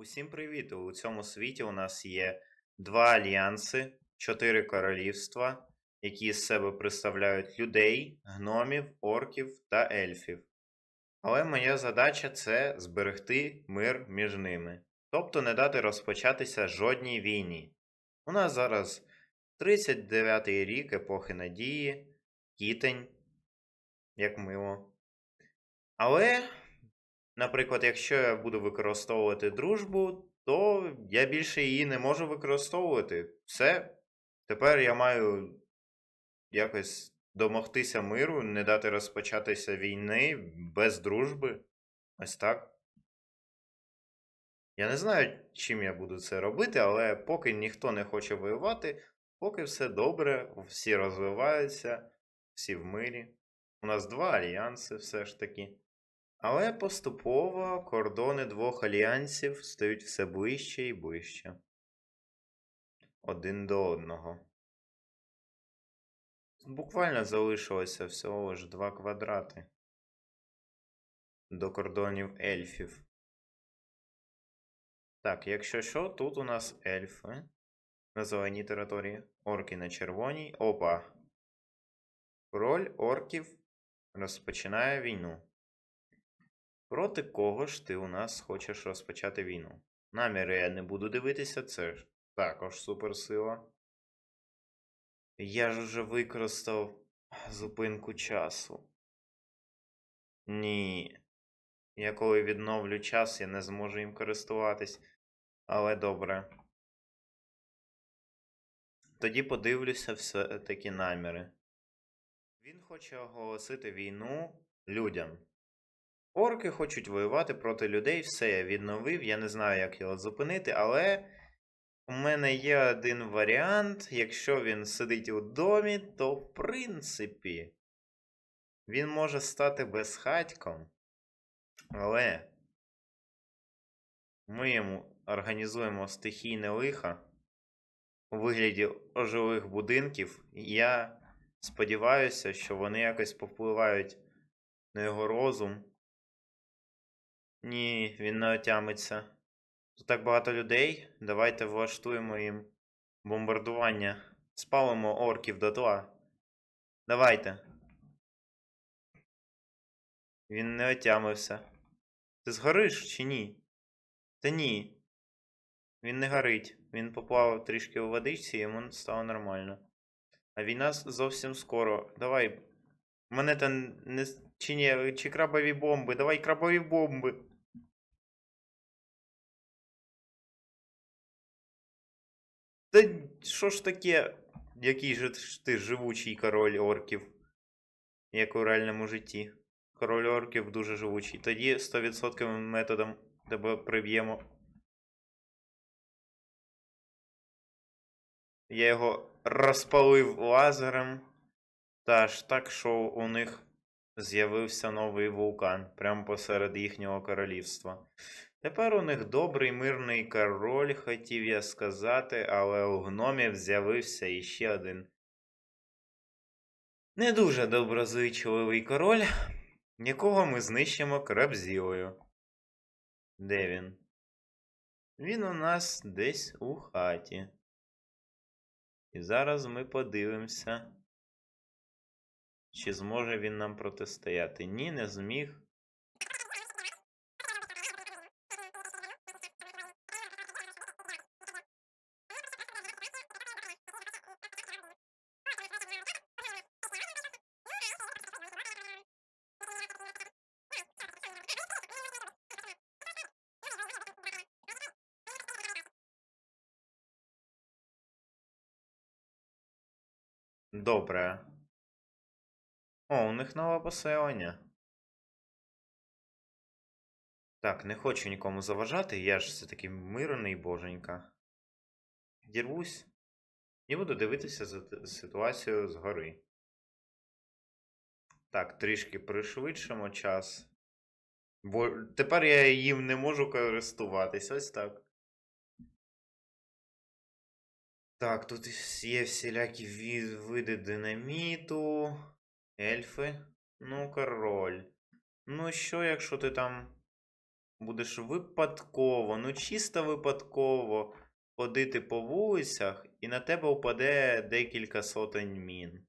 Усім привіт! У цьому світі у нас є два альянси, чотири королівства, які з себе представляють людей, гномів, орків та ельфів. Але моя задача це зберегти мир між ними, тобто не дати розпочатися жодній війні. У нас зараз 39-й рік епохи надії, кітень, як мило. Але Наприклад, якщо я буду використовувати дружбу, то я більше її не можу використовувати. Все. Тепер я маю якось домогтися миру, не дати розпочатися війни без дружби. Ось так. Я не знаю, чим я буду це робити, але поки ніхто не хоче воювати, поки все добре, всі розвиваються, всі в мирі. У нас два альянси все ж таки. Але поступово кордони двох альянсів стають все ближче і ближче. Один до одного. Буквально залишилося всього лиш два квадрати до кордонів ельфів. Так, якщо що, тут у нас ельфи на зеленій території, орки на червоній. Опа. Король орків розпочинає війну. Проти кого ж ти у нас хочеш розпочати війну? Наміри я не буду дивитися, це ж також суперсила. Я ж уже використав зупинку часу. Ні. Я коли відновлю час, я не зможу їм користуватись. Але добре. Тоді подивлюся все-таки наміри. Він хоче оголосити війну людям. Орки хочуть воювати проти людей, все я відновив, я не знаю, як його зупинити, але у мене є один варіант. Якщо він сидить у домі, то в принципі він може стати безхатьком. Але ми йому організуємо стихійне лихо у вигляді ожилих будинків. І я сподіваюся, що вони якось повпливають на його розум. Ні, він не отямиться. Тут так багато людей. Давайте влаштуємо їм бомбардування. Спалимо орків дотла. Давайте. Він не отямився. Ти згориш чи ні? Та ні. Він не горить. Він поплавав трішки у водичці, і йому стало нормально. А війна зовсім скоро. Давай. Мене там не. Чи ні, чи крабові бомби. Давай крабові бомби. Та що ж таке? Який же ти живучий король орків? Як у реальному житті. Король орків дуже живучий. Тоді 100% методом тебе приб'ємо. Я його розпалив лазером. Та ж так, що у них з'явився новий вулкан прямо посеред їхнього королівства. Тепер у них добрий мирний король, хотів я сказати, але у гномів з'явився іще один не дуже доброзичливий король, якого ми знищимо крабзілою. Де він? Він у нас десь у хаті. І зараз ми подивимося, чи зможе він нам протистояти. Ні, не зміг. Добре. О, у них нове поселення. Так, не хочу нікому заважати, я ж все-таки мирний боженька. Дірвусь і буду дивитися за ситуацією згори. Так, трішки пришвидшимо час. Бо тепер я їм не можу користуватись, ось так. Так, тут є всілякі види динаміту, ельфи. Ну, король. Ну, що, якщо ти там будеш випадково, ну чисто випадково ходити по вулицях, і на тебе впаде декілька сотень мін.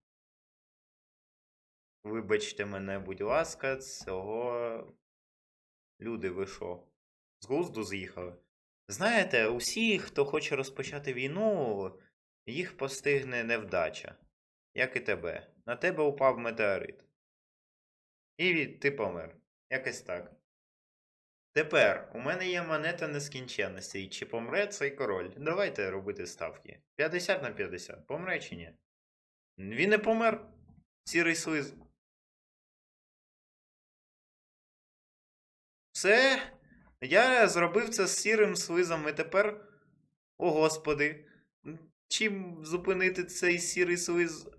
Вибачте мене, будь ласка, цього. Люди, ви що? З глузду з'їхали? Знаєте, усі, хто хоче розпочати війну, їх постигне невдача. Як і тебе. На тебе упав метеорит. І ти помер. Якось так. Тепер у мене є монета нескінченності. І чи помре цей король? Давайте робити ставки. 50 на 50. Помре чи ні? Він не помер. Сірий слиз. Все. Я зробив це з сірим слизом, і тепер. О, господи. Чим зупинити цей сірий слиз?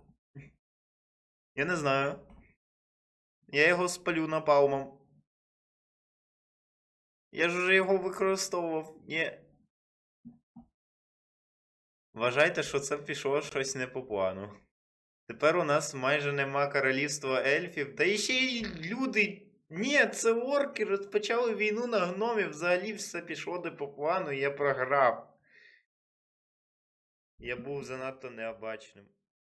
Я не знаю. Я його спалю напалмом. Я ж вже його використовував. Ні. Вважайте, що це пішло щось не по плану. Тепер у нас майже нема королівства ельфів. Та іще й люди. Ні, це орки розпочали війну на гномів. Взагалі все пішло не по плану, я програв. Я був занадто необачним.